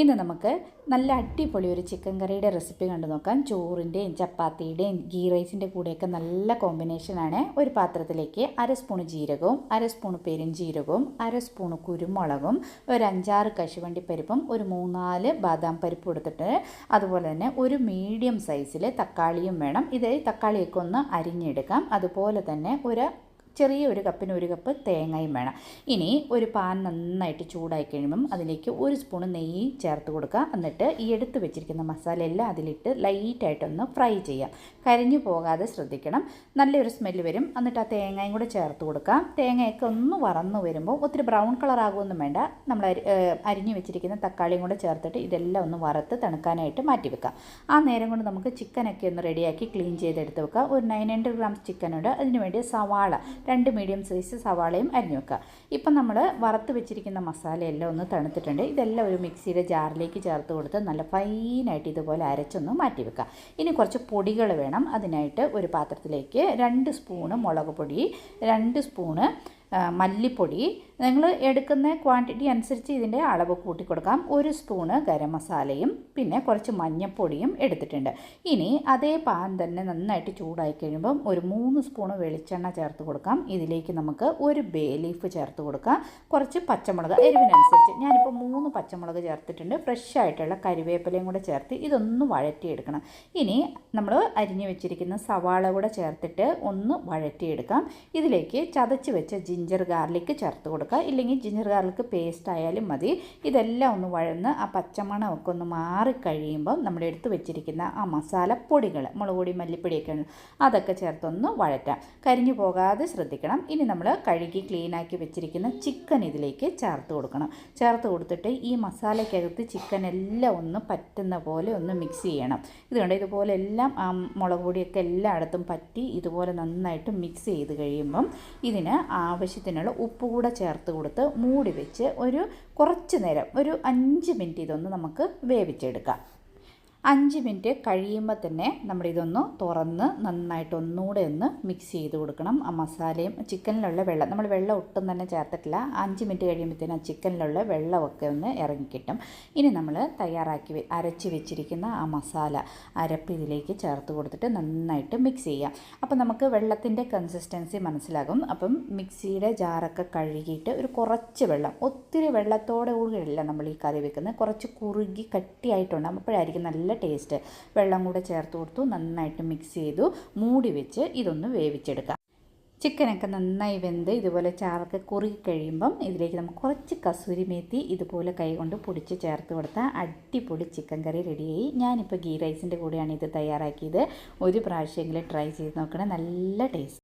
ഇന്ന് നമുക്ക് നല്ല അടിപൊളി ഒരു ചിക്കൻ കറിയുടെ റെസിപ്പി കണ്ടു നോക്കാം. ചോറിന്റെയും ചപ്പാത്തിയുടെയും ഗീ റൈസിന്റെ കൂടെയൊക്കെ നല്ല കോമ്പിനേഷനാണ് ഒരു പാത്രത്തിലേക്ക് അര സ്പൂൺ ജീരകവും അര സ്പൂൺ പെരുംജീരകവും അര സ്പൂൺ കുരുമുളകും ഒരു അഞ്ചാറ് കശുവണ്ടി പരിപ്പും ഒരു മൂന്നാൽ ബാദാം പരിപ്പ് എടുത്തിട്ട് അതുപോലെ തന്നെ ഒരു മീഡിയം സൈസിൽ തക്കാളിയും വേണം. ഇത് തക്കാളിയൊക്കെ ഒന്ന് അരിഞ്ഞെടുക്കാം. അതുപോലെ തന്നെ ഒരു ചെറിയ ഒരു കപ്പിന് ഒരു കപ്പ് തേങ്ങയും വേണം. ഇനി ഒരു പാൻ നന്നായിട്ട് ചൂടായി കഴിയുമ്പം അതിലേക്ക് ഒരു സ്പൂൺ നെയ്യ് ചേർത്ത് കൊടുക്കുക. എന്നിട്ട് ഈ എടുത്ത് വെച്ചിരിക്കുന്ന മസാല എല്ലാം അതിലിട്ട് ലൈറ്റായിട്ടൊന്ന് ഫ്രൈ ചെയ്യാം. കരിഞ്ഞു പോകാതെ ശ്രദ്ധിക്കണം. നല്ലൊരു സ്മെല്ല് വരും. എന്നിട്ട് ആ തേങ്ങയും കൂടെ ചേർത്ത് കൊടുക്കാം. തേങ്ങയൊക്കെ ഒന്ന് വറന്ന് വരുമ്പോൾ ഒത്തിരി ബ്രൗൺ കളർ ആകുമൊന്നും വേണ്ട. നമ്മൾ അരി അരിഞ്ഞു വെച്ചിരിക്കുന്ന തക്കാളിയും കൂടെ ചേർത്തിട്ട് ഇതെല്ലാം ഒന്ന് വറുത്ത് തണുക്കാനായിട്ട് മാറ്റി വെക്കാം. ആ നേരം കൊണ്ട് നമുക്ക് ചിക്കനൊക്കെ ഒന്ന് റെഡിയാക്കി ക്ലീൻ ചെയ്തെടുത്ത് വെക്കാം. ഒരു നയൻ ഹൺഡ്രഡ് ഗ്രാംസ് ചിക്കനുണ്ട് അതിന് വേണ്ടി സവാള രണ്ട് മീഡിയം സൈസ് സവാളയും അരിഞ്ഞു വെക്കുക. ഇപ്പം നമ്മൾ വറുത്ത് വെച്ചിരിക്കുന്ന മസാലയെല്ലാം ഒന്ന് തണുത്തിട്ടുണ്ട്. ഇതെല്ലാം ഒരു മിക്സിയുടെ ജാറിലേക്ക് ചേർത്ത് കൊടുത്ത് നല്ല ഫൈനായിട്ട് ഇതുപോലെ അരച്ചൊന്ന് മാറ്റി വെക്കുക. ഇനി കുറച്ച് പൊടികൾ വേണം. അതിനായിട്ട് ഒരു പാത്രത്തിലേക്ക് രണ്ട് സ്പൂണ് മുളക് പൊടി രണ്ട് സ്പൂണ് മല്ലിപ്പൊടി നിങ്ങൾ എടുക്കുന്ന ക്വാണ്ടിറ്റി അനുസരിച്ച് ഇതിന്റെ അളവ് കൂട്ടി കൊടുക്കാം ഒരു സ്പൂണ് ഗരം മസാലയും പിന്നെ കുറച്ച് മഞ്ഞൾപ്പൊടിയും എടുത്തിട്ടുണ്ട്. ഇനി അതേ പാൻ തന്നെ നന്നായിട്ട് ചൂടായി കഴിയുമ്പം ഒരു മൂന്ന് സ്പൂണ് വെളിച്ചെണ്ണ ചേർത്ത് കൊടുക്കാം. ഇതിലേക്ക് നമുക്ക് ഒരു ബേ ലീഫ് ചേർത്ത് കൊടുക്കാം. കുറച്ച് പച്ചമുളക് എരിവിനനുസരിച്ച്. ഞാനിപ്പോൾ മൂന്ന് പച്ചമുളക് ചേർത്തിട്ടുണ്ട്. ഫ്രഷ് ആയിട്ടുള്ള കരിവേപ്പിലയും കൂടെ ചേർത്ത് ഇതൊന്ന് വഴറ്റിയെടുക്കണം. ഇനി നമ്മൾ അരിഞ്ഞു വെച്ചിരിക്കുന്ന സവാള കൂടെ ചേർത്തിട്ട് ഒന്ന് വഴറ്റിയെടുക്കാം. ഇതിലേക്ക് ചതച്ച് വെച്ച ജിഞ്ചർ ഗാർലിക്ക് ചേർത്ത് കൊടുക്കുക. ഇല്ലെങ്കിൽ ജിഞ്ചർ ഗാർലിക്ക് പേസ്റ്റ് ആയാലും മതി. ഇതെല്ലാം ഒന്ന് വഴന്ന് ആ പച്ചമണമൊക്കെ ഒന്ന് മാറിക്കഴിയുമ്പം നമ്മൾ എടുത്തു വെച്ചിരിക്കുന്ന ആ മസാലപ്പൊടികൾ മുളക് പൊടി മല്ലിപ്പൊടിയൊക്കെ അതൊക്കെ ചേർത്തൊന്ന് വഴറ്റാം. കരിഞ്ഞു പോകാതെ ശ്രദ്ധിക്കണം. ഇനി നമ്മൾ കഴുകി ക്ലീനാക്കി വെച്ചിരിക്കുന്ന ചിക്കൻ ഇതിലേക്ക് ചേർത്ത് കൊടുക്കണം. ചേർത്ത് കൊടുത്തിട്ട് ഈ മസാലയ്ക്കകത്ത് ചിക്കൻ എല്ലാം ഒന്ന് പറ്റുന്ന പോലെ ഒന്ന് മിക്സ് ചെയ്യണം. ഇതുകൊണ്ട് ഇതുപോലെ എല്ലാം ആ മുളക് പൊടിയൊക്കെ എല്ലായിടത്തും പറ്റി ഇതുപോലെ നന്നായിട്ട് മിക്സ് ചെയ്ത് കഴിയുമ്പം ഇതിന് ആവശ്യത്തിനുള്ള ഉപ്പ് കൂടെ ചേർത്ത് കൊടുത്ത് മൂടി വെച്ച് ഒരു കുറച്ച് നേരം ഒരു അഞ്ച് മിനിറ്റ് ഇതൊന്ന് നമുക്ക് വേവിച്ചെടുക്കാം. അഞ്ച് മിനിറ്റ് കഴിയുമ്പോൾ തന്നെ നമ്മളിതൊന്ന് തുറന്ന് നന്നായിട്ട് ഒന്നുകൂടെ ഒന്ന് മിക്സ് ചെയ്ത് കൊടുക്കണം. ആ മസാലയും ചിക്കനിലുള്ള വെള്ളം നമ്മൾ വെള്ളം ഒട്ടും തന്നെ ചേർത്തിട്ടില്ല. അഞ്ച് മിനിറ്റ് കഴിയുമ്പോഴത്തേനും ആ ചിക്കനിലുള്ള വെള്ളമൊക്കെ ഒന്ന് ഇറങ്ങിക്കിട്ടും. ഇനി നമ്മൾ തയ്യാറാക്കി അരച്ച് വെച്ചിരിക്കുന്ന ആ മസാല അരപ്പ് ഇതിലേക്ക് ചേർത്ത് കൊടുത്തിട്ട് നന്നായിട്ട് മിക്സ് ചെയ്യാം. അപ്പോൾ നമുക്ക് വെള്ളത്തിന്റെ കൺസിസ്റ്റൻസി മനസ്സിലാകും. അപ്പം മിക്സിയുടെ ജാറൊക്കെ കഴുകിയിട്ട് ഒരു കുറച്ച് വെള്ളം ഒത്തിരി വെള്ളത്തോടെ കൂടിയല്ല നമ്മൾ ഈ കറി വെക്കുന്നത്. കുറച്ച് കുറുകി കട്ടിയായിട്ടുണ്ട്. അപ്പോഴായിരിക്കും നല്ല ടേസ്റ്റ് വെള്ളം കൂടെ ചേർത്ത് കൊടുത്തു നന്നായിട്ട് മിക്സ് ചെയ്തു മൂടി വെച്ച് ഇതൊന്ന് വേവിച്ചെടുക്കാം. ചിക്കനൊക്കെ നന്നായി വെന്ത് ഇതുപോലെ ചാറൊക്കെ കുറുകി കഴിയുമ്പം ഇതിലേക്ക് നമുക്ക് കുറച്ച് കസൂരി മേത്തി ഇതുപോലെ കൈ കൊണ്ട് പൊടിച്ച് ചേർത്ത് കൊടുത്താൽ അടിപൊളി ചിക്കൻ കറി റെഡിയായി ഞാനിപ്പോൾ ഗീ റൈസിന്റെ കൂടെയാണ് ഇത് തയ്യാറാക്കിയത്. ഒരു പ്രാവശ്യമെങ്കിലും ട്രൈ ചെയ്ത് നോക്കണം. നല്ല ടേസ്റ്റ്